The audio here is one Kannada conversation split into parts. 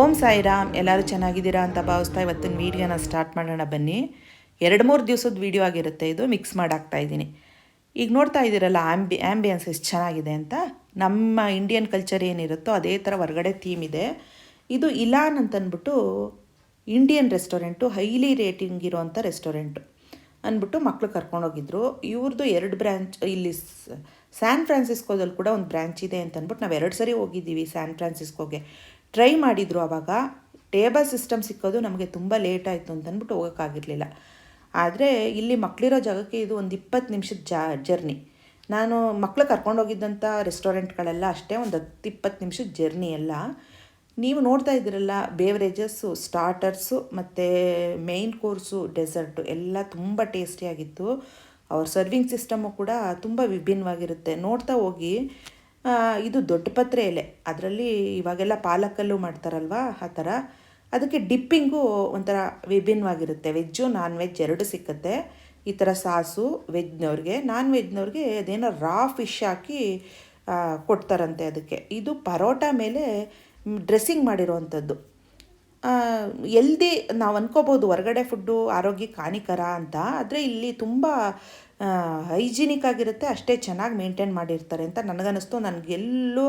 ಓಂ ಸಾಯಿರಾಮ್, ಎಲ್ಲರೂ ಚೆನ್ನಾಗಿದ್ದೀರಾ ಅಂತ ಭಾವಿಸ್ತಾ ಇವತ್ತಿನ ವೀಡಿಯೋನ ಸ್ಟಾರ್ಟ್ ಮಾಡೋಣ ಬನ್ನಿ. ಎರಡು ಮೂರು ದಿವಸದ ವೀಡಿಯೋ ಆಗಿರುತ್ತೆ ಇದು ಮಿಕ್ಸ್ ಮಾಡಾಕ್ತಾ ಇದ್ದೀನಿ. ಈಗ ನೋಡ್ತಾ ಇದ್ದೀರಲ್ಲ ಆ್ಯಂಬಿ ಆ್ಯಂಬಿಯನ್ಸ್ ಎಷ್ಟು ಚೆನ್ನಾಗಿದೆ ಅಂತ. ನಮ್ಮ ಇಂಡಿಯನ್ ಕಲ್ಚರ್ ಏನಿರುತ್ತೋ ಅದೇ ಥರ ಹೊರಗಡೆ ಥೀಮ್ ಇದೆ. ಇದು ಇಲಾನ್ ಅಂತಂದ್ಬಿಟ್ಟು ಇಂಡಿಯನ್ ರೆಸ್ಟೋರೆಂಟು ಹೈಲಿ ರೇಟಿಂಗ್ ಇರೋವಂಥ ರೆಸ್ಟೋರೆಂಟು ಅಂದ್ಬಿಟ್ಟು ಮಕ್ಕಳು ಕರ್ಕೊಂಡೋಗಿದ್ರು ಇವ್ರದ್ದು ಎರಡು ಬ್ರ್ಯಾಂಚ್ ಇಲ್ಲಿ ಸ್ಯಾನ್ ಫ್ರಾನ್ಸಿಸ್ಕೋದಲ್ಲಿ ಕೂಡ ಒಂದು ಬ್ರ್ಯಾಂಚ್ ಇದೆ ಅಂತ ಅಂದ್ಬಿಟ್ಟು ನಾವು ಎರಡು ಸರಿ ಹೋಗಿದ್ದೀವಿ ಸ್ಯಾನ್ ಫ್ರಾನ್ಸಿಸ್ಕೋಗೆ ಟ್ರೈ ಮಾಡಿದರು ಆವಾಗ ಟೇಬಲ್ ಸಿಸ್ಟಮ್ ಸಿಕ್ಕೋದು ನಮಗೆ ತುಂಬ ಲೇಟ್ ಆಯಿತು ಅಂತ ಅಂದ್ಬಿಟ್ಟು ಹೋಗೋಕ್ಕಾಗಿರಲಿಲ್ಲ. ಆದರೆ ಇಲ್ಲಿ ಮಕ್ಕಳಿರೋ ಜಾಗಕ್ಕೆ ಇದು ಒಂದು ಇಪ್ಪತ್ತು ನಿಮಿಷದ ಜಾ, ಜರ್ನಿ. ನಾನು ಮಕ್ಕಳು ಕರ್ಕೊಂಡೋಗಿದ್ದಂಥ ರೆಸ್ಟೋರೆಂಟ್ಗಳೆಲ್ಲ ಅಷ್ಟೇ ಒಂದು ಹತ್ತು ಇಪ್ಪತ್ತು ನಿಮಿಷದ ಜರ್ನಿ ಎಲ್ಲ. ನೀವು ನೋಡ್ತಾ ಇದ್ದೀರಲ್ಲ, ಬೇವ್ರೇಜಸ್ಸು, ಸ್ಟಾರ್ಟರ್ಸು, ಮತ್ತು ಮೇಯ್ನ್ ಕೋರ್ಸು, ಡೆಸರ್ಟು ಎಲ್ಲ ತುಂಬ ಟೇಸ್ಟಿಯಾಗಿತ್ತು. ಅವ್ರ ಸರ್ವಿಂಗ್ ಸಿಸ್ಟಮು ಕೂಡ ತುಂಬ ವಿಭಿನ್ನವಾಗಿರುತ್ತೆ. ನೋಡ್ತಾ ಹೋಗಿ ಇದು ದೊಡ್ಡ ಪತ್ರೆ ಎಲೆ. ಅದರಲ್ಲಿ ಇವಾಗೆಲ್ಲ ಪಾಲಕಲ್ಲು ಮಾಡ್ತಾರಲ್ವಾ, ಆ ಥರ. ಅದಕ್ಕೆ ಡಿಪ್ಪಿಂಗು ಒಂಥರ ವಿಭಿನ್ನವಾಗಿರುತ್ತೆ. ವೆಜ್ಜು ನಾನ್ ವೆಜ್ ಎರಡು ಸಿಕ್ಕತ್ತೆ. ಈ ಥರ ಸಾಸು, ವೆಜ್ನವ್ರಿಗೆ. ನಾನ್ ವೆಜ್ನವ್ರಿಗೆ ಅದೇನೋ ರಾ ಫಿಶ್ ಹಾಕಿ ಕೊಡ್ತಾರಂತೆ ಅದಕ್ಕೆ. ಇದು ಪರೋಟ ಮೇಲೆ ಡ್ರೆಸ್ಸಿಂಗ್ ಮಾಡಿರೋವಂಥದ್ದು. ಎಲ್ದಿ ನಾವು ಅನ್ಕೋಬೋದು ಹೊರಗಡೆ ಫುಡ್ಡು ಆರೋಗ್ಯಕ್ಕೆ ಹಾನಿಕರ ಅಂತ, ಆದರೆ ಇಲ್ಲಿ ತುಂಬ ಹೈಜಿನಿಕ್ ಆಗಿರುತ್ತೆ, ಅಷ್ಟೇ ಚೆನ್ನಾಗಿ ಮೇಂಟೈನ್ ಮಾಡಿರ್ತಾರೆ ಅಂತ ನನಗನ್ನಿಸ್ತು. ನನಗೆಲ್ಲೂ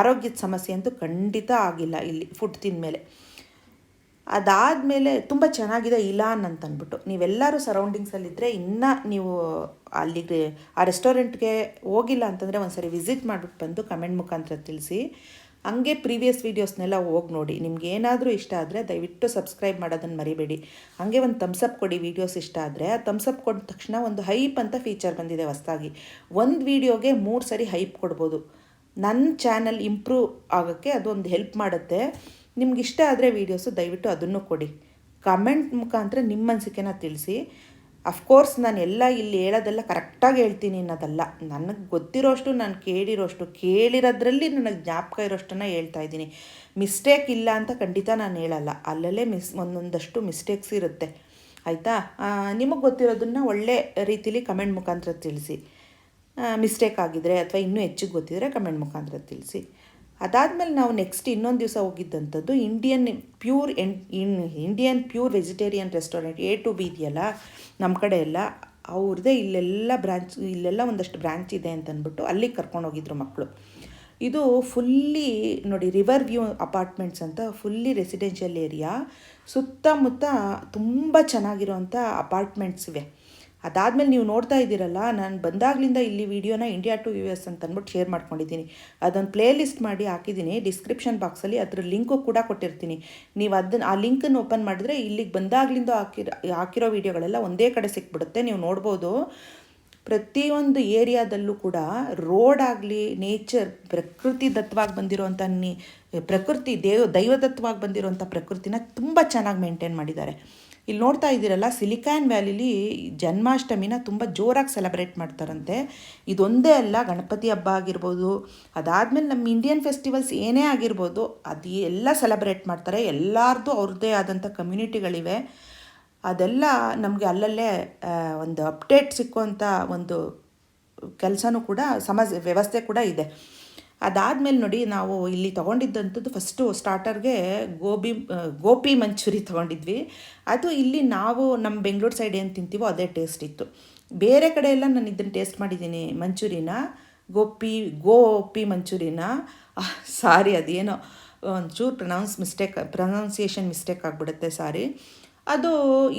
ಆರೋಗ್ಯದ ಸಮಸ್ಯೆ ಅಂತೂ ಖಂಡಿತ ಆಗಿಲ್ಲ ಇಲ್ಲಿ ಫುಡ್ ತಿಂದಮೇಲೆ ಅದಾದಮೇಲೆ ತುಂಬ ಚೆನ್ನಾಗಿದೆ ಇಲಾನ್ ಅಂತ ಅಂದ್ಬಿಟ್ಟು ನೀವೆಲ್ಲರೂ ಸರೌಂಡಿಂಗ್ಸಲ್ಲಿದ್ದರೆ ಇನ್ನೂ ನೀವು ಅಲ್ಲಿಗೆ ಆ ರೆಸ್ಟೋರೆಂಟ್ಗೆ ಹೋಗಿಲ್ಲ ಅಂತಂದರೆ ಒಂದು ಸರಿ ವಿಸಿಟ್ ಮಾಡಿಬಿಟ್ಟು ಬಂದು ಕಮೆಂಟ್ ಮುಖಾಂತರ ತಿಳಿಸಿ. ಹಂಗೆ ಪ್ರೀವಿಯಸ್ ವೀಡಿಯೋಸ್ನೆಲ್ಲ ಹೋಗಿ ನೋಡಿ. ನಿಮ್ಗೆ ಏನಾದರೂ ಇಷ್ಟ ಆದರೆ ದಯವಿಟ್ಟು ಸಬ್ಸ್ಕ್ರೈಬ್ ಮಾಡೋದನ್ನು ಮರಿಬೇಡಿ. ಹಾಗೆ ಒಂದು ತಮ್ಸಪ್ ಕೊಡಿ ವೀಡಿಯೋಸ್ ಇಷ್ಟ ಆದರೆ. ಆ ತಮ್ಸಪ್ ಕೊಟ್ಟ ತಕ್ಷಣ ಒಂದು ಹೈಪ್ ಅಂತ ಫೀಚರ್ ಬಂದಿದೆ ಹೊಸ್ದಾಗಿ. ಒಂದು ವೀಡಿಯೋಗೆ ಮೂರು ಸರಿ ಹೈಪ್ ಕೊಡ್ಬೋದು. ನನ್ನ ಚಾನಲ್ ಇಂಪ್ರೂವ್ ಆಗೋಕ್ಕೆ ಅದೊಂದು ಹೆಲ್ಪ್ ಮಾಡುತ್ತೆ. ನಿಮ್ಗೆ ಇಷ್ಟ ಆದರೆ ವೀಡಿಯೋಸು ದಯವಿಟ್ಟು ಅದನ್ನು ಕೊಡಿ. ಕಮೆಂಟ್ ಮುಖಾಂತರ ನಿಮ್ಮ ಅನಿಸಿಕೆನ ತಿಳಿಸಿ. ಅಫ್ಕೋರ್ಸ್ ನಾನು ಎಲ್ಲ ಇಲ್ಲಿ ಹೇಳೋದೆಲ್ಲ ಕರೆಕ್ಟಾಗಿ ಹೇಳ್ತೀನಿ ಅನ್ನೋದಲ್ಲ. ನನಗೆ ಗೊತ್ತಿರೋಷ್ಟು, ನಾನು ಕೇಳಿರೋಷ್ಟು, ಕೇಳಿರೋದ್ರಲ್ಲಿ ನನಗೆ ಜ್ಞಾಪಕ ಇರೋಷ್ಟನ್ನು ಹೇಳ್ತಾ ಇದ್ದೀನಿ. ಮಿಸ್ಟೇಕ್ ಇಲ್ಲ ಅಂತ ಖಂಡಿತ ನಾನು ಹೇಳಲ್ಲ. ಅಲ್ಲಲ್ಲೇ ಮಿಸ್, ಒಂದೊಂದಷ್ಟು ಮಿಸ್ಟೇಕ್ಸ್ ಇರುತ್ತೆ. ಆಯಿತಾ? ನಿಮಗೆ ಗೊತ್ತಿರೋದನ್ನು ಒಳ್ಳೆ ರೀತಿಲಿ ಕಮೆಂಟ್ ಮುಖಾಂತರ ತಿಳಿಸಿ. ಮಿಸ್ಟೇಕ್ ಆಗಿದ್ರೆ ಅಥವಾ ಇನ್ನೂ ಹೆಚ್ಚಿಗೆ ಗೊತ್ತಿದ್ರೆ ಕಮೆಂಟ್ ಮುಖಾಂತರ ತಿಳಿಸಿ. ಅದಾದಮೇಲೆ ನಾವು ನೆಕ್ಸ್ಟ್ ಇನ್ನೊಂದು ದಿವಸ ಹೋಗಿದ್ದಂಥದ್ದು ಇಂಡಿಯನ್ ಪ್ಯೂರ್ ಎನ್ ಇನ್ Indian pure vegetarian restaurant A to B ಇದೆಯಲ್ಲ ನಮ್ಮ ಕಡೆ ಎಲ್ಲ ಅವ್ರದ್ದೇ ಇಲ್ಲೆಲ್ಲ ಬ್ರ್ಯಾಂಚ್ ಇಲ್ಲೆಲ್ಲ ಒಂದಷ್ಟು ಬ್ರ್ಯಾಂಚ್ ಇದೆ ಅಂತ ಅಂದ್ಬಿಟ್ಟು ಅಲ್ಲಿಗೆ ಕರ್ಕೊಂಡು ಹೋಗಿದ್ರು ಮಕ್ಕಳು ಇದು ಫುಲ್ಲಿ ನೋಡಿ ರಿವರ್ ವ್ಯೂ ಅಪಾರ್ಟ್ಮೆಂಟ್ಸ್ ಅಂತ ಫುಲ್ಲಿ ರೆಸಿಡೆನ್ಷಿಯಲ್ ಏರಿಯಾ ಸುತ್ತಮುತ್ತ ತುಂಬ ಚೆನ್ನಾಗಿರೋವಂಥ ಅಪಾರ್ಟ್ಮೆಂಟ್ಸ್ ಇವೆ. ಅದಾದಮೇಲೆ ನೀವು ನೋಡ್ತಾ ಇದ್ದೀರಲ್ಲ, ನಾನು ಬಂದಾಗಲಿಂದ ಇಲ್ಲಿ ವಿಡಿಯೋನ ಇಂಡಿಯಾ ಟು ಯು ಎಸ್ ಅಂತ ಅಂದ್ಬಿಟ್ಟು ಶೇರ್ ಮಾಡ್ಕೊಂಡಿದ್ದೀನಿ. ಅದೊಂದು ಪ್ಲೇ ಲಿಸ್ಟ್ ಮಾಡಿ ಹಾಕಿದ್ದೀನಿ ಡಿಸ್ಕ್ರಿಪ್ಷನ್ ಬಾಕ್ಸಲ್ಲಿ ಅದ್ರ ಲಿಂಕು ಕೂಡ ಕೊಟ್ಟಿರ್ತೀನಿ. ನೀವು ಅದನ್ನು ಆ ಲಿಂಕನ್ನು ಓಪನ್ ಮಾಡಿದ್ರೆ ಇಲ್ಲಿಗೆ ಬಂದಾಗಲಿಂದ ಹಾಕಿರೋ ಹಾಕಿರೋ ವಿಡಿಯೋಗಳೆಲ್ಲ ಒಂದೇ ಕಡೆ ಸಿಕ್ಬಿಡುತ್ತೆ, ನೀವು ನೋಡ್ಬೋದು. ಪ್ರತಿಯೊಂದು ಏರಿಯಾದಲ್ಲೂ ಕೂಡ ರೋಡ್ ಆಗಲಿ ನೇಚರ್ ಪ್ರಕೃತಿ ದತ್ತವಾಗಿ ಬಂದಿರೋವಂಥ ನೀ, ಪ್ರಕೃತಿ ದೇವ ದೈವದತ್ತವಾಗಿ ಬಂದಿರೋವಂಥ ಪ್ರಕೃತಿನ ತುಂಬ ಚೆನ್ನಾಗಿ ಮೇಂಟೈನ್ ಮಾಡಿದ್ದಾರೆ. ಇಲ್ಲಿ ನೋಡ್ತಾ ಇದ್ದೀರಲ್ಲ ಸಿಲಿಕಾನ್ ವ್ಯಾಲಿಲಿ ಜನ್ಮಾಷ್ಟಮಿನ ತುಂಬ ಜೋರಾಗಿ ಸೆಲೆಬ್ರೇಟ್ ಮಾಡ್ತಾರಂತೆ. ಇದೊಂದೇ ಅಲ್ಲ, ಗಣಪತಿ ಹಬ್ಬ ಆಗಿರ್ಬೋದು, ಅದಾದಮೇಲೆ ನಮ್ಮ ಇಂಡಿಯನ್ ಫೆಸ್ಟಿವಲ್ಸ್ ಏನೇ ಆಗಿರ್ಬೋದು, ಅದು ಎಲ್ಲ ಸೆಲೆಬ್ರೇಟ್ ಮಾಡ್ತಾರೆ. ಎಲ್ಲರದ್ದು ಅವ್ರದ್ದೇ ಆದಂಥ ಕಮ್ಯುನಿಟಿಗಳಿವೆ ಅದೆಲ್ಲ ನಮಗೆ ಅಲ್ಲಲ್ಲೇ ಒಂದು ಅಪ್ಡೇಟ್ ಸಿಕ್ಕುವಂಥ ಒಂದು, ಕೆಲಸನೂ ಕೂಡ, ಸಮಾಜ ವ್ಯವಸ್ಥೆ ಕೂಡ ಇದೆ. ಅದಾದಮೇಲೆ ನೋಡಿ ನಾವು ಇಲ್ಲಿ ತೊಗೊಂಡಿದ್ದಂಥದ್ದು ಫಸ್ಟು ಸ್ಟಾರ್ಟರ್ಗೆ ಗೋಬಿ ಗೋಪಿ ಮಂಚೂರಿ ತೊಗೊಂಡಿದ್ವಿ. ಅದು ಇಲ್ಲಿ ನಾವು ನಮ್ಮ ಬೆಂಗಳೂರು ಸೈಡ್ ಏನು ತಿಂತೀವೋ ಅದೇ ಟೇಸ್ಟ್ ಇತ್ತು. ಬೇರೆ ಕಡೆ ಎಲ್ಲ ನಾನು ಇದನ್ನು ಟೇಸ್ಟ್ ಮಾಡಿದ್ದೀನಿ ಮಂಚೂರಿನ, ಗೋಪಿ ಗೋಪಿ ಮಂಚೂರಿನ. ಸಾರಿ ಅದೇನೋ ಒಂಚೂರು ಪ್ರನೌನ್ಸ್ ಮಿಸ್ಟೇಕ್ ಪ್ರನೌನ್ಸಿಯೇಷನ್ ಮಿಸ್ಟೇಕ್ ಆಗಿಬಿಡುತ್ತೆ ಸಾರಿ. ಅದು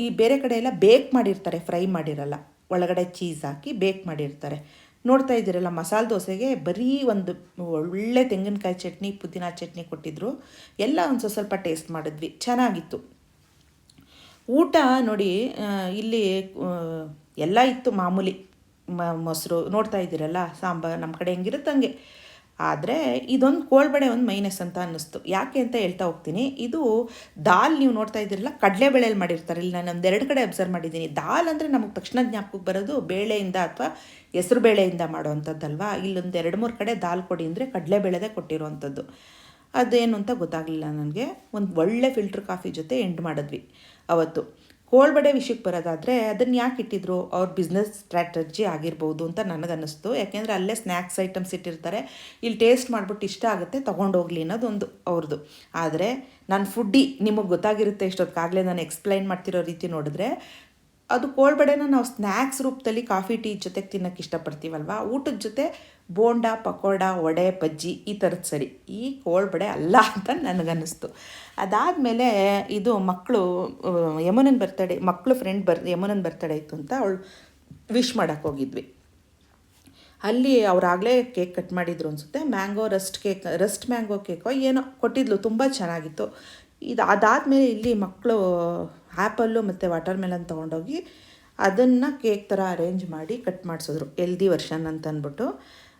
ಈ ಬೇರೆ ಕಡೆ ಎಲ್ಲ ಬೇಕ್ ಮಾಡಿರ್ತಾರೆ ಫ್ರೈ ಮಾಡಿರಲ್ಲ. ಒಳಗಡೆ ಚೀಸ್ ಹಾಕಿ ಬೇಕ್ ಮಾಡಿರ್ತಾರೆ. ನೋಡ್ತಾ ಇದ್ದೀರಲ್ಲ, ಮಸಾಲೆ ದೋಸೆಗೆ ಬರೀ ಒಂದು ಒಳ್ಳೆ ತೆಂಗಿನಕಾಯಿ ಚಟ್ನಿ, ಪುದೀನ ಚಟ್ನಿ ಕೊಟ್ಟಿದ್ರು. ಎಲ್ಲ ಒಂದು ಸ್ವಲ್ಪ ಟೇಸ್ಟ್ ಮಾಡಿದ್ವಿ. ಚೆನ್ನಾಗಿತ್ತು. ಊಟ ನೋಡಿ ಇಲ್ಲಿ ಎಲ್ಲ ಇತ್ತು ಮಾಮೂಲಿ. ಮೊಸರು ನೋಡ್ತಾ ಇದ್ದೀರಲ್ಲ, ಸಾಂಬಾರು ನಮ್ಮ ಕಡೆ ಹೆಂಗಿರುತ್ತೆ ಹಂಗೆ ಆದರೆ ಇದೊಂದು ಕೋಳ್ಬಡೆ ಒಂದು ಮೈನಸ್ ಅಂತ ಅನ್ನಿಸ್ತು. ಯಾಕೆ ಅಂತ ಹೇಳ್ತಾ ಹೋಗ್ತೀನಿ. ಇದು ದಾಲ್ ನೀವು ನೋಡ್ತಾ ಇದ್ದೀರಲ್ಲ ಕಡಲೆಬೇಳೆಯಲ್ಲಿ ಮಾಡಿರ್ತಾರೆ. ಇಲ್ಲಿ ನಾನು ಎರಡು ಕಡೆ ಅಬ್ಸರ್ವ್ ಮಾಡಿದ್ದೀನಿ. ದಾಲ್ ಅಂದರೆ ನಮಗೆ ತಕ್ಷಣ ಜ್ಞಾಪಕಕ್ಕೆ ಬರೋದು ಬೇಳೆಯಿಂದ ಅಥವಾ ಹೆಸರು ಬೇಳೆಯಿಂದ ಮಾಡೋವಂಥದ್ದಲ್ವಾ ಇಲ್ಲೊಂದು ಎರಡು ಮೂರು ಕಡೆ ದಾಲ್ ಕೊಡಿ ಅಂದರೆ ಕಡಲೆಬೇಳೆದೇ ಕೊಟ್ಟಿರುವಂಥದ್ದು ಅದೇನು ಅಂತ ಗೊತ್ತಾಗಲಿಲ್ಲ ನನಗೆ. ಒಂದು ಒಳ್ಳೆ ಫಿಲ್ಟ್ರ್ ಕಾಫಿ ಜೊತೆ ಎಂಡ್ ಮಾಡಿದ್ವಿ ಅವತ್ತು. ಕೋಳ್ಬಡೆ ವಿಷಯಕ್ಕೆ ಬರೋದಾದರೆ ಅದನ್ನು ಯಾಕೆ ಇಟ್ಟಿದ್ರು? ಅವ್ರ ಬಿಸ್ನೆಸ್ ಸ್ಟ್ರಾಟಜಿ ಆಗಿರ್ಬೋದು ಅಂತ ನನಗನ್ನಿಸ್ತು. ಯಾಕೆಂದರೆ ಅಲ್ಲೇ ಸ್ನ್ಯಾಕ್ಸ್ ಐಟಮ್ಸ್ ಇಟ್ಟಿರ್ತಾರೆ. ಇಲ್ಲಿ ಟೇಸ್ಟ್ ಮಾಡಿಬಿಟ್ಟು ಇಷ್ಟ ಆಗುತ್ತೆ, ತೊಗೊಂಡೋಗ್ಲಿ ಅನ್ನೋದೊಂದು ಅವ್ರದ್ದು ಆದರೆ ನಾನು ಫುಡ್ಡಿ ನಿಮಗೆ ಗೊತ್ತಾಗಿರುತ್ತೆ ಇಷ್ಟೊತ್ತಿಗಾಗಲೇ ನಾನು ಎಕ್ಸ್ಪ್ಲೈನ್ ಮಾಡ್ತಿರೋ ರೀತಿ ನೋಡಿದ್ರೆ ಅದು ಕೋಳ್ಬಡೆನ ನಾವು ಸ್ನ್ಯಾಕ್ಸ್ ರೂಪದಲ್ಲಿ ಕಾಫಿ, ಟೀ ಜೊತೆಗೆ ತಿನ್ನೋಕ್ಕೆ ಇಷ್ಟಪಡ್ತೀವಲ್ವ? ಊಟದ ಜೊತೆ ಬೋಂಡ, ಪಕೋಡ, ವಡೆ, ಬಜ್ಜಿ ಈ ಥರದ ಸರಿ. ಈ ಕೋಳ್ಬಡೆ ಅಲ್ಲ ಅಂತ ನನಗನ್ನಿಸ್ತು. ಅದಾದಮೇಲೆ ಇದು ಮಕ್ಕಳು ಯಮುನನ್ ಬರ್ತಡೇ ಮಕ್ಕಳು ಫ್ರೆಂಡ್ ಬರ್, ಯಮುನನ್ ಬರ್ತಡೇ ಇತ್ತು ಅಂತ ಅವಳು ವಿಶ್ ಮಾಡೋಕ್ಕೆ ಹೋಗಿದ್ವಿ. ಅಲ್ಲಿ ಅವರಾಗಲೇ ಕೇಕ್ ಕಟ್ ಮಾಡಿದ್ರು ಅನಿಸುತ್ತೆ. Mango rusk cake rusk mango ಕೇಕೋ ಏನೋ ಕೊಟ್ಟಿದ್ಲು, ತುಂಬ ಚೆನ್ನಾಗಿತ್ತು. ಇದು ಅದಾದಮೇಲೆ ಇಲ್ಲಿ ಮಕ್ಕಳು ಆ್ಯಪಲ್ಲು ಮತ್ತು ವಾಟರ್ ಮೆಲನ್ ತೊಗೊಂಡೋಗಿ ಅದನ್ನು ಕೇಕ್ ಥರ ಅರೇಂಜ್ ಮಾಡಿ ಕಟ್ ಮಾಡಿಸಿದ್ರು. ಎಲ್ದಿ ವರ್ಷನ್ ಅಂತ ಅಂದ್ಬಿಟ್ಟು.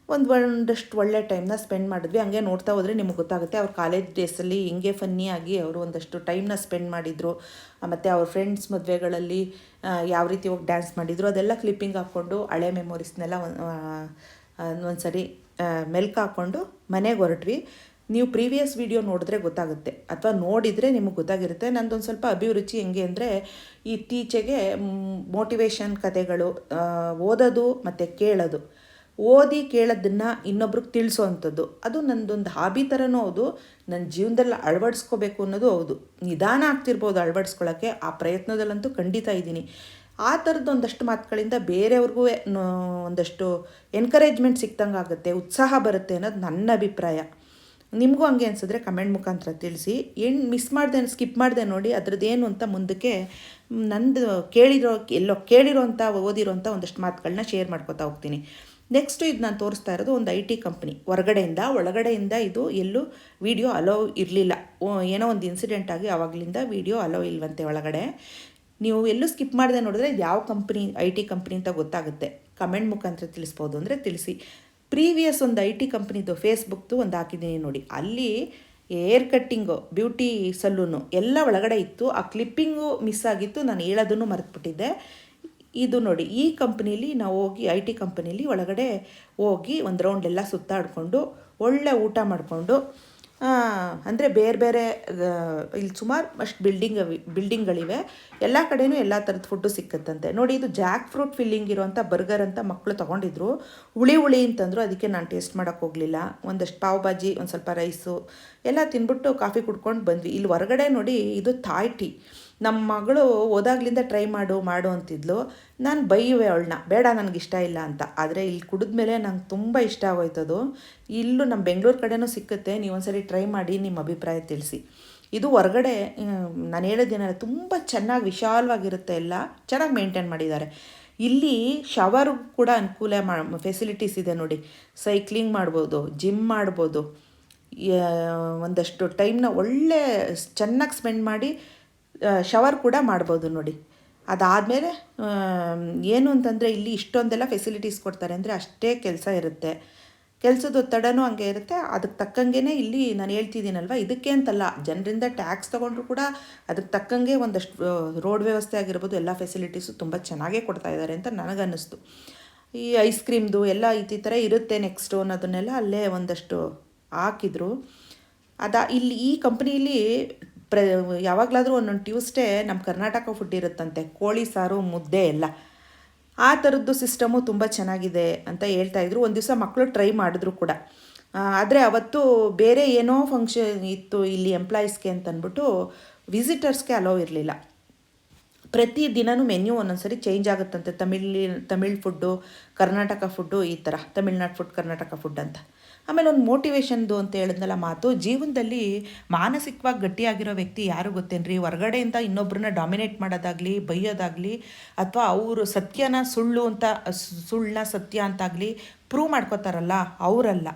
ಒಂದು ಒಂದಷ್ಟು ಒಳ್ಳೆ ಟೈಮ್ನ ಸ್ಪೆಂಡ್ ಮಾಡಿದ್ವಿ. ಹಂಗೆ ನೋಡ್ತಾ ಹೋದರೆ ನಿಮ್ಗೆ ಗೊತ್ತಾಗುತ್ತೆ, ಅವ್ರ ಕಾಲೇಜ್ ಡೇಸಲ್ಲಿ ಹಿಂಗೆ ಫನ್ನಿಯಾಗಿ ಅವರು ಒಂದಷ್ಟು ಟೈಮ್ನ ಸ್ಪೆಂಡ್ ಮಾಡಿದರು. ಮತ್ತು ಅವ್ರ ಫ್ರೆಂಡ್ಸ್ ಮದುವೆಗಳಲ್ಲಿ ಯಾವ ರೀತಿ ಹೋಗಿ ಡ್ಯಾನ್ಸ್ ಮಾಡಿದರು. ಅದೆಲ್ಲ ಕ್ಲಿಪ್ಪಿಂಗ್ ಹಾಕ್ಕೊಂಡು, ಹಳೆ ಮೆಮೊರೀಸ್ನೆಲ್ಲ ಒಂದು ಸರಿ ಮೆಲ್ಕ್ ಹಾಕ್ಕೊಂಡು ಮನೆಗೆ ಹೊರಟ್ವಿ. ನೀವು ಪ್ರೀವಿಯಸ್ ವಿಡಿಯೋ ನೋಡಿದ್ರೆ ಗೊತ್ತಾಗುತ್ತೆ. ಅಥವಾ ನೋಡಿದರೆ ನಿಮಗೆ ಗೊತ್ತಾಗಿರುತ್ತೆ. ನಂದೊಂದು ಸ್ವಲ್ಪ ಅಭಿರುಚಿ ಹೆಂಗೆ ಅಂದರೆ, ಇತ್ತೀಚೆಗೆ ಮೋಟಿವೇಶನ್ ಕಥೆಗಳು ಓದೋದು ಮತ್ತು ಕೇಳೋದು. ಓದಿ ಕೇಳೋದನ್ನು ಇನ್ನೊಬ್ರಿಗೆ ತಿಳಿಸೋ ಅಂಥದ್ದು ಅದು ನಂದೊಂದು ಹಾಬಿ ಥರನೂ ಹೌದು. ನನ್ನ ಜೀವನದಲ್ಲಿ ಅಳವಡಿಸ್ಕೋಬೇಕು ಅನ್ನೋದು ಹೌದು. ನಿಧಾನ ಆಗ್ತಿರ್ಬೋದು ಅಳವಡಿಸ್ಕೊಳ್ಳೋಕ್ಕೆ ಆ ಪ್ರಯತ್ನದಲ್ಲಂತೂ ಖಂಡಿತ ಇದ್ದೀನಿ. ಆ ಥರದ್ದು ಒಂದಷ್ಟು ಮಾತುಗಳಿಂದ ಬೇರೆಯವ್ರಿಗೂ ಒಂದಷ್ಟು ಎನ್ಕರೇಜ್ಮೆಂಟ್ ಸಿಕ್ತಂಗೆ ಆಗುತ್ತೆ ಉತ್ಸಾಹ ಬರುತ್ತೆ ಅನ್ನೋದು ನನ್ನ ಅಭಿಪ್ರಾಯ. ನಿಮಗೂ ಹಂಗೆ ಅನಿಸಿದ್ರೆ ಕಮೆಂಟ್ ಮುಖಾಂತರ ತಿಳಿಸಿ. ಏನು ಮಿಸ್ ಮಾಡಿದೆ ಸ್ಕಿಪ್ ಮಾಡಿದೆ ನೋಡಿ ಅದ್ರದ್ದೇನು ಅಂತ ಮುಂದಕ್ಕೆ ನಂದು ಕೇಳಿರೋ, ಎಲ್ಲೋ ಕೇಳಿರೋಂಥ ಓದಿರೋಂಥ ಒಂದಷ್ಟು ಮಾತುಗಳನ್ನ ಶೇರ್ ಮಾಡ್ಕೋತಾ ಹೋಗ್ತೀನಿ. ನೆಕ್ಸ್ಟು ಇದು ನಾನು ತೋರಿಸ್ತಾ ಇರೋದು ಒಂದು ಐ ಟಿ ಕಂಪ್ನಿ ಹೊರಗಡೆಯಿಂದ, ಒಳಗಡೆಯಿಂದ ಇದು ಎಲ್ಲೂ ವಿಡಿಯೋ ಅಲೋ ಇರಲಿಲ್ಲ. ಏನೋ ಒಂದು ಇನ್ಸಿಡೆಂಟ್ ಆಗಿ ಆವಾಗಲಿಂದ ವಿಡಿಯೋ ಅಲೋ ಇಲ್ವಂತೆ ಒಳಗಡೆ. ನೀವು ಎಲ್ಲೂ ಸ್ಕಿಪ್ ಮಾಡಿದೆ ನೋಡಿದ್ರೆ ಯಾವ ಕಂಪ್ನಿ ಐ ಟಿ ಕಂಪ್ನಿ ಅಂತ ಗೊತ್ತಾಗುತ್ತೆ. ಕಮೆಂಟ್ ಮುಖಾಂತರ ತಿಳಿಸ್ಬೋದು ಅಂದರೆ ತಿಳಿಸಿ. ಪ್ರೀವಿಯಸ್ ಒಂದು ಐ ಟಿ ಕಂಪ್ನಿದು ಫೇಸ್ಬುಕ್ದು ಒಂದು ಹಾಕಿದ್ದೀನಿ ನೋಡಿ. ಅಲ್ಲಿ ಏರ್ ಕಟ್ಟಿಂಗು, ಬ್ಯೂಟಿ ಸಲೂನು ಎಲ್ಲ ಒಳಗಡೆ ಇತ್ತು. ಆ ಕ್ಲಿಪ್ಪಿಂಗು ಮಿಸ್ ಆಗಿತ್ತು. ನಾನು ಹೇಳೋದನ್ನು ಮರೆತುಬಿಟ್ಟಿದ್ದೆ. ಇದು ನೋಡಿ, ಈ ಕಂಪ್ನೀಲಿ ನಾವು ಹೋಗಿ, ಐ ಟಿ ಕಂಪ್ನೀಲಿ ಒಳಗಡೆ ಹೋಗಿ ಒಂದು ರೌಂಡ್ ಎಲ್ಲ ಸುತ್ತಾಡಿಕೊಂಡು ಒಳ್ಳೆ ಊಟ ಮಾಡಿಕೊಂಡು ಅಂದರೆ ಬೇರೆ ಬೇರೆ ಇಲ್ಲಿ ಸುಮಾರು ಅಷ್ಟು ಬಿಲ್ಡಿಂಗ್ ಬಿಲ್ಡಿಂಗ್ಗಳಿವೆ ಎಲ್ಲ ಕಡೆಯೂ ಎಲ್ಲ ಥರದ ಫುಡ್ಡು ಸಿಕ್ಕತ್ತಂತೆ. ನೋಡಿ, ಇದು ಜಾಕ್ ಫ್ರೂಟ್ ಫಿಲ್ಲಿಂಗ್ ಇರುವಂಥ ಬರ್ಗರ್ ಅಂತ ಮಕ್ಕಳು ತೊಗೊಂಡಿದ್ರು. ಹುಳಿ ಹುಳಿ ಅಂತಂದರು, ಅದಕ್ಕೆ ನಾನು ಟೇಸ್ಟ್ ಮಾಡೋಕ್ಕೆ ಹೋಗಲಿಲ್ಲ. ಒಂದಷ್ಟು ಪಾವ್ ಭಾಜಿ ಒಂದು ಸ್ವಲ್ಪ ರೈಸು ಎಲ್ಲ ತಿನ್ಬಿಟ್ಟು ಕಾಫಿ ಕುಡ್ಕೊಂಡು ಬಂದ್ವಿ. ಇಲ್ಲಿ ಹೊರಗಡೆ ನೋಡಿ, ಇದು ಥಾಯ್ ಟೀ ನಮ್ಮ ಮಗಳು ಓದಾಗ್ಲಿಂದ ಟ್ರೈ ಮಾಡು ಮಾಡು ಅಂತಿದ್ಲು. ನಾನು ಬೈಯುವೆ ಅವಳನ್ನ. ಬೇಡ, ನನಗೆ ಇಷ್ಟ ಇಲ್ಲ ಅಂತ. ಆದರೆ ಇಲ್ಲಿ ಕುಡಿದ ಮೇಲೆ ನಂಗೆ ತುಂಬ ಇಷ್ಟ ಆಗೋಯ್ತದು. ಇಲ್ಲೂ ನಮ್ಮ ಬೆಂಗಳೂರು ಕಡೆನೂ ಸಿಕ್ಕುತ್ತೆ. ನೀವು ಸರಿ ಟ್ರೈ ಮಾಡಿ ನಿಮ್ಮ ಅಭಿಪ್ರಾಯ ತಿಳಿಸಿ. ಇದು ಹೊರಗಡೆ ನಾನು ಹೇಳೋದೇನಾದ್ರೆ ತುಂಬ ಚೆನ್ನಾಗಿ ವಿಶಾಲವಾಗಿರುತ್ತೆ ಎಲ್ಲ. ಚೆನ್ನಾಗಿ ಮೇಂಟೈನ್ ಮಾಡಿದ್ದಾರೆ. ಇಲ್ಲಿ ಶವರ್ ಕೂಡ ಅನುಕೂಲ ಮಾ ಫೆಸಿಲಿಟೀಸ್ ಇದೆ ನೋಡಿ. ಸೈಕ್ಲಿಂಗ್ ಮಾಡ್ಬೋದು ಜಿಮ್ ಮಾಡ್ಬೋದು. ಒಂದಷ್ಟು ಟೈಮ್ನ ಒಳ್ಳೆ, ಚೆನ್ನಾಗಿ ಸ್ಪೆಂಡ್ ಮಾಡಿ ಶವರ್ ಕೂಡ ಮಾಡ್ಬೋದು ನೋಡಿ. ಅದಾದಮೇಲೆ ಏನು ಅಂತಂದರೆ ಇಲ್ಲಿ ಇಷ್ಟೊಂದೆಲ್ಲ ಫೆಸಿಲಿಟೀಸ್ ಕೊಡ್ತಾರೆ ಅಂದರೆ ಅಷ್ಟೇ ಕೆಲಸ ಇರುತ್ತೆ. ಕೆಲಸದ ಒತ್ತಡನೂ ಹಂಗೆ ಇರುತ್ತೆ. ಅದಕ್ಕೆ ತಕ್ಕಂಗೆ ಇಲ್ಲಿ ನಾನು ಹೇಳ್ತಿದ್ದೀನಲ್ವ, ಇದಕ್ಕೆ ಅಂತಲ್ಲ, ಜನರಿಂದ ಟ್ಯಾಕ್ಸ್ ತೊಗೊಂಡ್ರು ಕೂಡ ಅದಕ್ಕೆ ತಕ್ಕಂಗೆ ಒಂದಷ್ಟು ರೋಡ್ ವ್ಯವಸ್ಥೆ ಆಗಿರ್ಬೋದು, ಎಲ್ಲ ಫೆಸಿಲಿಟೀಸು ತುಂಬ ಚೆನ್ನಾಗೇ ಕೊಡ್ತಾ ಇದ್ದಾರೆ ಅಂತ ನನಗನ್ನಿಸ್ತು. ಈ ಐಸ್ ಕ್ರೀಮ್ದು ಎಲ್ಲ ಈ ಥರ ಇರುತ್ತೆ ನೆಕ್ಸ್ಟ್ ಅನ್ನೋದನ್ನೆಲ್ಲ ಅಲ್ಲೇ ಒಂದಷ್ಟು ಹಾಕಿದ್ರು. ಅದ, ಇಲ್ಲಿ ಈ ಕಂಪ್ನಿಲಿ ಪ್ರ, ಯಾವಾಗಲಾದರೂ ಒಂದೊಂದು ಟ್ಯೂಸ್ಡೇ ನಮ್ಮ ಕರ್ನಾಟಕ ಫುಡ್ ಇರುತ್ತಂತೆ. ಕೋಳಿ, ಸಾರು, ಮುದ್ದೆ ಎಲ್ಲ. ಆ ಥರದ್ದು ಸಿಸ್ಟಮು ತುಂಬ ಚೆನ್ನಾಗಿದೆ ಅಂತ ಹೇಳ್ತಾ ಇದ್ರು. ಒಂದು ದಿವಸ ಮಕ್ಕಳು ಟ್ರೈ ಮಾಡಿದ್ರು ಕೂಡ. ಆದರೆ ಅವತ್ತು ಬೇರೆ ಏನೋ ಫಂಕ್ಷನ್ ಇತ್ತು ಇಲ್ಲಿ ಎಂಪ್ಲಾಯೀಸ್ಗೆ ಅಂತ ಅಂದ್ಬಿಟ್ಟು ವಿಸಿಟರ್ಸ್ಗೆ ಅಲೋ ಇರಲಿಲ್ಲ. ಪ್ರತಿ ದಿನವೂ ಮೆನ್ಯೂ ಒಂದೊಂದ್ಸರಿ ಚೇಂಜ್ ಆಗುತ್ತಂತೆ. ತಮಿಳ್ ತಮಿಳ್ ಫುಡ್ಡು ಕರ್ನಾಟಕ ಫುಡ್ಡು ಈ ಥರ ತಮಿಳ್ನಾಡು ಫುಡ್ ಕರ್ನಾಟಕ ಫುಡ್ ಅಂತ. ಆಮೇಲೆ ಒಂದು ಮೋಟಿವೇಶನ್ದು ಅಂತ ಹೇಳಿದ್ನಲ್ಲ ಮಾತು, ಜೀವನದಲ್ಲಿ ಮಾನಸಿಕವಾಗಿ ಗಟ್ಟಿಯಾಗಿರೋ ವ್ಯಕ್ತಿ ಯಾರು ಗೊತ್ತೇನ್ರಿ? ಹೊರಗಡೆಯಿಂದ ಇನ್ನೊಬ್ಬರನ್ನ ಡಾಮಿನೇಟ್ ಮಾಡೋದಾಗಲಿ, ಬೈಯೋದಾಗಲಿ, ಅಥವಾ ಅವರು ಸತ್ಯನ ಸುಳ್ಳು ಅಂತ ಸುಳ್ಳನ್ನ ಸತ್ಯ ಅಂತಾಗಲಿ ಪ್ರೂವ್ ಮಾಡ್ಕೋತಾರಲ್ಲ, ಅವರಲ್ಲ.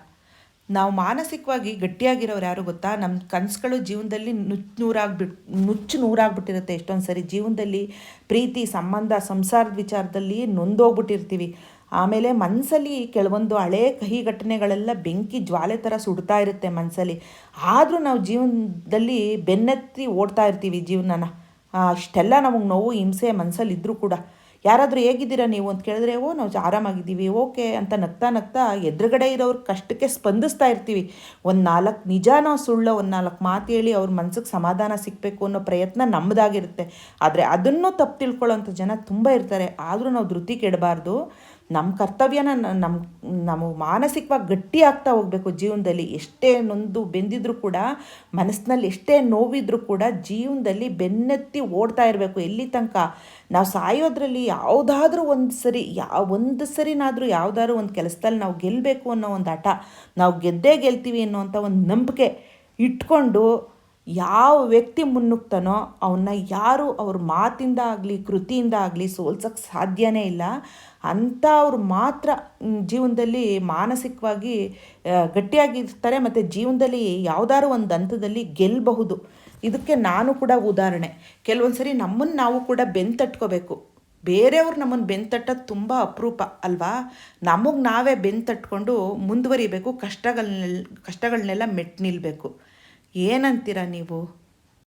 ನಾವು ಮಾನಸಿಕವಾಗಿ ಗಟ್ಟಿಯಾಗಿರೋರು ಯಾರು ಗೊತ್ತಾ? ನಮ್ಮ ಕನಸುಗಳು ಜೀವನದಲ್ಲಿ ನುಚ್ಚು ನೂರಾಗ್ಬಿಟ್ಟು ನುಚ್ಚು ನೂರಾಗ್ಬಿಟ್ಟಿರುತ್ತೆ ಎಷ್ಟೊಂದು ಸರಿ ಜೀವನದಲ್ಲಿ ಪ್ರೀತಿ, ಸಂಬಂಧ, ಸಂಸಾರದ ವಿಚಾರದಲ್ಲಿ ನೊಂದೋಗ್ಬಿಟ್ಟಿರ್ತೀವಿ. ಆಮೇಲೆ ಮನಸ್ಸಲ್ಲಿ ಕೆಲವೊಂದು ಹಳೆ ಕಹಿ ಘಟನೆಗಳೆಲ್ಲ ಬೆಂಕಿ ಜ್ವಾಲೆ ಥರ ಸುಡ್ತಾ ಇರುತ್ತೆ ಮನಸ್ಸಲ್ಲಿ ಆದರೂ ನಾವು ಜೀವನದಲ್ಲಿ ಬೆನ್ನತ್ತಿ ಓಡ್ತಾ ಇರ್ತೀವಿ ಜೀವನನ. ಅಷ್ಟೆಲ್ಲ ನಮಗೆ ನೋವು, ಹಿಂಸೆ ಮನಸ್ಸಲ್ಲಿ ಇದ್ದರೂ ಕೂಡ. ಯಾರಾದರೂ ಹೇಗಿದ್ದೀರಾ ನೀವು ಅಂತ ಕೇಳಿದ್ರೆ, ಓ, ನಾವು ಆರಾಮಾಗಿದ್ದೀವಿ, ಓಕೆ ಅಂತ ನಗ್ತಾ ನಗ್ತಾ ಎದುರುಗಡೆ ಇರೋರು ಕಷ್ಟಕ್ಕೆ ಸ್ಪಂದಿಸ್ತಾ ಇರ್ತೀವಿ. ಒಂದು ನಾಲ್ಕು ನಿಜಾನೋ ಸುಳ್ಳ, ಒಂದು ನಾಲ್ಕು ಮಾತು ಹೇಳಿ ಅವ್ರ ಮನಸ್ಸಿಗೆ ಸಮಾಧಾನ ಸಿಗಬೇಕು ಅನ್ನೋ ಪ್ರಯತ್ನ ನಮ್ಮದಾಗಿರುತ್ತೆ ಆದರೆ ಅದನ್ನು ತಪ್ಪು ತಿಳ್ಕೊಳ್ಳೋಂಥ ಜನ ತುಂಬ ಇರ್ತಾರೆ. ಆದರೂ ನಾವು ಧೃತಿ ಕೆಡಬಾರ್ದು. ನಮ್ಮ ಕರ್ತವ್ಯನ ನಮ್ಮ ನಾವು ಮಾನಸಿಕವಾಗಿ ಗಟ್ಟಿ ಆಗ್ತಾ ಹೋಗಬೇಕು ಜೀವನದಲ್ಲಿ. ಎಷ್ಟೇ ನೊಂದು ಬೆಂದಿದ್ರು ಕೂಡ, ಮನಸ್ಸಿನಲ್ಲಿ ಎಷ್ಟೇ ನೋವಿದ್ರೂ ಕೂಡ ಜೀವನದಲ್ಲಿ ಬೆನ್ನೆತ್ತಿ ಓಡ್ತಾ ಇರಬೇಕು. ಎಲ್ಲಿ ತನಕ? ನಾವು ಸಾಯೋದ್ರಲ್ಲಿ ಯಾವುದಾದ್ರೂ ಒಂದು ಸರಿ ಯಾವ ಒಂದು ಸರಿನಾದರೂ ಯಾವುದಾದ್ರೂ ಒಂದು ಕೆಲಸದಲ್ಲಿ ನಾವು ಗೆಲ್ಲಬೇಕು ಅನ್ನೋ ಒಂದು ಹಠ. ನಾವು ಗೆದ್ದೇ ಗೆಲ್ತೀವಿ ಅನ್ನೋವಂಥ ಒಂದು ನಂಬಿಕೆ ಇಟ್ಕೊಂಡು ಯಾವ ವ್ಯಕ್ತಿ ಮುನ್ನುಗ್ತಾನೋ ಅವನ್ನ ಯಾರು ಅವ್ರ ಮಾತಿಂದ ಆಗಲಿ ಕೃತಿಯಿಂದ ಆಗಲಿ ಸೋಲ್ಸೋಕ್ಕೆ ಸಾಧ್ಯನೇ ಇಲ್ಲ. ಅಂಥ ಅವ್ರು ಮಾತ್ರ ಜೀವನದಲ್ಲಿ ಮಾನಸಿಕವಾಗಿ ಗಟ್ಟಿಯಾಗಿರ್ತಾರೆ ಮತ್ತು ಜೀವನದಲ್ಲಿ ಯಾವುದಾದ್ರು ಒಂದು ಹಂತದಲ್ಲಿ ಗೆಲ್ಲಬಹುದು ಇದಕ್ಕೆ ನಾನು ಕೂಡ ಉದಾಹರಣೆ. ಕೆಲವೊಂದು ಸರಿ ನಮ್ಮನ್ನು ನಾವು ಕೂಡ ಬೆಂತಟ್ಕೋಬೇಕು ತಟ್ಕೋಬೇಕು. ಬೇರೆಯವ್ರು ನಮ್ಮನ್ನು ಬೆಂತಟ್ಟೋದು ತಟ್ಟೋದು ತುಂಬ ಅಪರೂಪ, ಅಲ್ವಾ? ನಮಗೆ ನಾವೇ ಬೆಂತಟ್ಕೊಂಡು ತಟ್ಕೊಂಡು ಮುಂದುವರಿಬೇಕು ಕಷ್ಟಗಳನ್ನೆಲ್ಲ ಕಷ್ಟಗಳನ್ನೆಲ್ಲ ಮೆಟ್ಟು ನಿಲ್ಲಬೇಕು ಏನಂತೀರ ನೀವು?